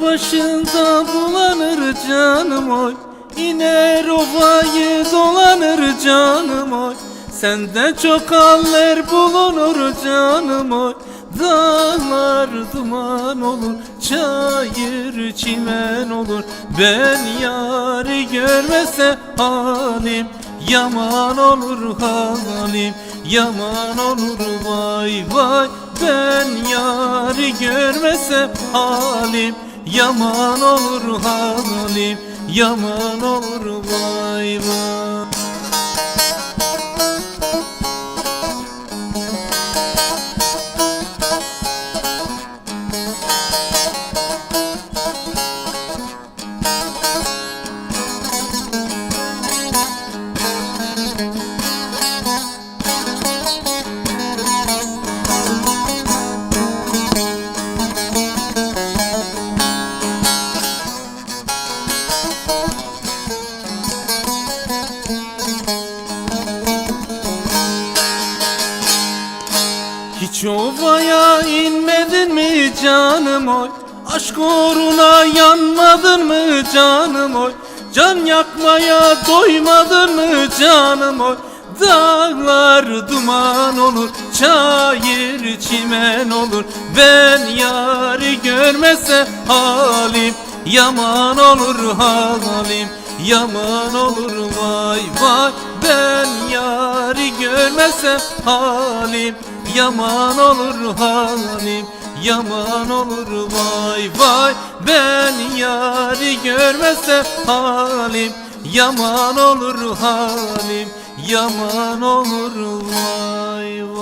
başında bulanır canım oy. İner ovayı dolanır canım oy. Sende çok haller bulunur canım oy. Dağlar duman olur Çayır çimen olur. Ben yarı görmese halim Yaman olur halim. Yaman olur vay vay Ben yarı görmesem halim Yaman olur halim Yaman olur vay vay Hiç ovaya inmedin mi canım oy? Aşk uğruna yanmadın mı canım oy? Can yakmaya doymadın mı canım oy? Dağlar duman olur Çayır çimen olur. Ben yarı görmese halim Yaman olur halim Yaman olur vay vay Ben yarı görmesem halim. Yaman olur halim Yaman olur vay vay Ben yarı görmesem halim. Yaman olur halim Yaman olur vay vay